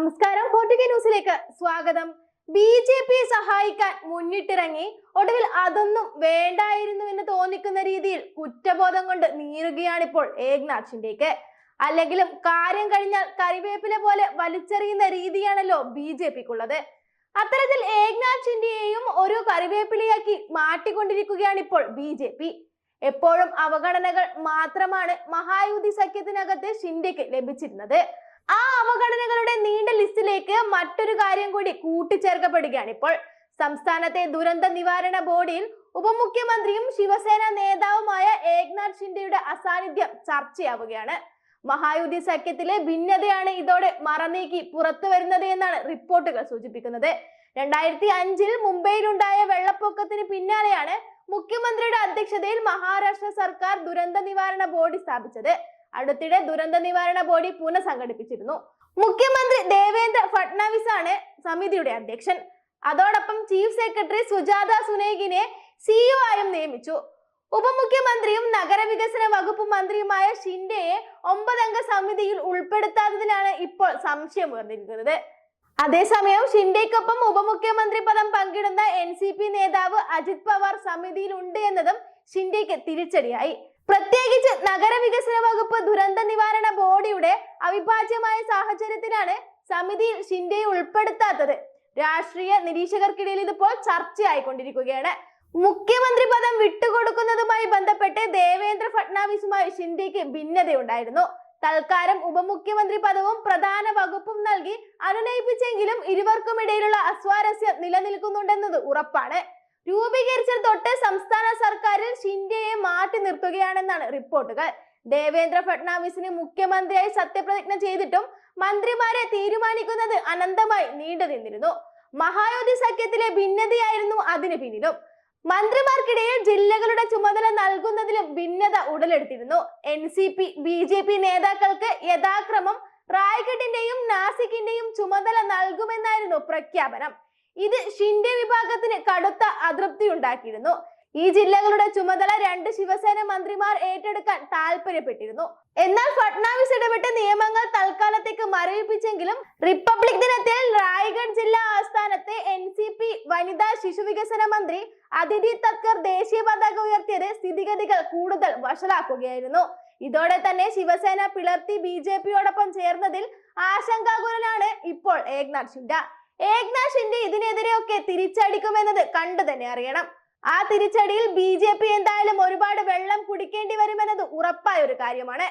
ന്യൂസിലേക്ക് സ്വാഗതം. B J P സഹായിക്കാൻ മുന്നിട്ടിറങ്ങി ഒടുവിൽ അതൊന്നും വേണ്ടായിരുന്നു എന്ന് തോന്നിക്കുന്ന രീതിയിൽ കുറ്റബോധം കൊണ്ട് നീറുകയാണിപ്പോൾ ഏക്നാഥിന്റേക്ക് അല്ലെങ്കിലും കാര്യം കഴിഞ്ഞാൽ കറിവേപ്പില പോലെ വലിച്ചെറിയുന്ന രീതിയാണല്ലോ ബി ജെ പിക്കുള്ളത്. അത്തരത്തിൽ ഏക്നാഥ് ഷിൻഡെയെയും ഒരു കറിവേപ്പിലയാക്കി മാറ്റിക്കൊണ്ടിരിക്കുകയാണ് ഇപ്പോൾ ബി ജെ പി. എപ്പോഴും അവഗണനകൾ മാത്രമാണ് മഹായുതി സഖ്യത്തിനകത്ത് ഷിൻഡെക്ക് ലഭിച്ചിരുന്നത്. അവഗണനകളുടെ നീണ്ട ലിസ്റ്റിലേക്ക് മറ്റൊരു കാര്യം കൂടി കൂട്ടിച്ചേർക്കപ്പെടുകയാണ്. ഇപ്പോൾ സംസ്ഥാനത്തെ ദുരന്ത നിവാരണ ബോർഡിൽ ഉപമുഖ്യമന്ത്രിയും ശിവസേന നേതാവുമായ ഏക്നാഥ് ഷിൻഡെയുടെ അസാന്നിധ്യം ചർച്ചയാവുകയാണ്. മഹായുതി സഖ്യത്തിലെ ഭിന്നതയാണ് ഇതോടെ മറനീക്കി പുറത്തു വരുന്നത് എന്നാണ് റിപ്പോർട്ടുകൾ സൂചിപ്പിക്കുന്നത്. രണ്ടായിരത്തി അഞ്ചിൽ മുംബൈയിലുണ്ടായ വെള്ളപ്പൊക്കത്തിന് പിന്നാലെയാണ് മുഖ്യമന്ത്രിയുടെ അധ്യക്ഷതയിൽ മഹാരാഷ്ട്ര സർക്കാർ ദുരന്ത നിവാരണ ബോർഡ് സ്ഥാപിച്ചത്. അടുത്തിടെ ദുരന്ത നിവാരണ ബോഡി പുനഃസംഘടിപ്പിച്ചിരുന്നു. മുഖ്യമന്ത്രി ദേവേന്ദ്ര ഫട്നാവിസ് ആണ് സമിതിയുടെ അധ്യക്ഷൻ. അതോടൊപ്പം ചീഫ് സെക്രട്ടറി സുജാത സുനേഗിനെ സിഇഒ ആയും നിയമിച്ചു. ഉപമുഖ്യമന്ത്രിയും നഗരവികസന വകുപ്പ് മന്ത്രിയുമായ ഷിൻഡെയെ ഒമ്പതംഗ സമിതിയിൽ ഉൾപ്പെടുത്താത്തതിലാണ് ഇപ്പോൾ സംശയം ഉയർന്നിരിക്കുന്നത്. അതേസമയം ഷിൻഡയ്ക്കൊപ്പം ഉപമുഖ്യമന്ത്രി പദം പങ്കിടുന്ന എൻ നേതാവ് അജിത് പവാർ സമിതിയിൽ ഉണ്ട് എന്നതും ഷിൻഡെയ്ക്ക് തിരിച്ചടിയായി. പ്രത്യേകിച്ച് നഗരവികസന വകുപ്പ് ദുരന്ത നിവാരണ ബോർഡിയുടെ അവിഭാജ്യമായ സാഹചര്യത്തിലാണ് സമിതിയിൽ ഷിൻഡയെ ഉൾപ്പെടുത്താത്തത്. രാഷ്ട്രീയ നിരീക്ഷകർക്കിടയിൽ ഇതിപ്പോൾ ചർച്ചയായിക്കൊണ്ടിരിക്കുകയാണ്. മുഖ്യമന്ത്രി പദം വിട്ടുകൊടുക്കുന്നതുമായി ബന്ധപ്പെട്ട് ദേവേന്ദ്ര ഫട്നാവിസുമായി ഷിൻഡയ്ക്ക് ഭിന്നതയുണ്ടായിരുന്നു. തൽക്കാലം ഉപമുഖ്യമന്ത്രി പദവും പ്രധാന വകുപ്പും നൽകി അനുനയിപ്പിച്ചെങ്കിലും ഇരുവർക്കും ഇടയിലുള്ള അസ്വാരസ്യം നിലനിൽക്കുന്നുണ്ടെന്നത് ഉറപ്പാണ്. രൂപീകരിച്ചത് തൊട്ട് സംസ്ഥാന സർക്കാരിൽ ഷിൻഡെയെ മാറ്റി നിർത്തുകയാണെന്നാണ് റിപ്പോർട്ടുകൾ. ദേവേന്ദ്ര ഫട്നാവിസിന് മുഖ്യമന്ത്രിയായി സത്യപ്രതിജ്ഞ ചെയ്തിട്ടും മന്ത്രിമാരെ തീരുമാനിക്കുന്നത് അനന്തമായി നീണ്ടു നിന്നിരുന്നു. മഹായോധി സഖ്യത്തിലെ ഭിന്നതയായിരുന്നു അതിന് പിന്നിലും. മന്ത്രിമാർക്കിടയിൽ ജില്ലകളുടെ ചുമതല നൽകുന്നതിലും ഭിന്നത ഉടലെടുത്തിരുന്നു. N C P B J P നേതാക്കൾക്ക് യഥാക്രമം റായ്ഗഡിന്റെയും നാസിക്കിന്റെയും ചുമതല നൽകുമെന്നായിരുന്നു പ്രഖ്യാപനം. ഇത് ഷിൻഡെ വിഭാഗത്തിന് കടുത്ത അതൃപ്തി ഉണ്ടാക്കിയിരുന്നു ഈ ജില്ലകളുടെ ചുമതല രണ്ട് ശിവസേന മന്ത്രിമാർ ഏറ്റെടുക്കാൻ താല്പര്യപ്പെട്ടിരുന്നു. എന്നാൽ ഫട്നാവിസ് ഇടപെട്ട് നിയമങ്ങൾ തൽക്കാലത്തേക്ക് മരവിപ്പിച്ചെങ്കിലും റിപ്പബ്ലിക് ദിനത്തിൽ റായ്ഗഡ് ജില്ലാ ആസ്ഥാനത്തെ എൻ സി പി വനിതാ ശിശുവികസന മന്ത്രി അതിഥി തത്കർ ദേശീയ പതാക ഉയർത്തിയത് സ്ഥിതിഗതികൾ കൂടുതൽ വഷളാക്കുകയായിരുന്നു. ഇതോടെ തന്നെ ശിവസേന പിളർത്തി ബി ജെ പിയോടൊപ്പം ചേർന്നതിൽ ആശങ്കാകുലനാണ് ഇപ്പോൾ ഏക്നാഥ് ഷിൻഡ. ഏക്നാഥ് ഷിൻഡെ ഇതിനെതിരെയൊക്കെ തിരിച്ചടിക്കുമെന്നത് കണ്ടു തന്നെ അറിയണം. ആ തിരിച്ചടിയിൽ ബി ജെ പി എന്തായാലും ഒരുപാട് വെള്ളം കുടിക്കേണ്ടി വരുമെന്നത് ഉറപ്പായ ഒരു കാര്യമാണ്.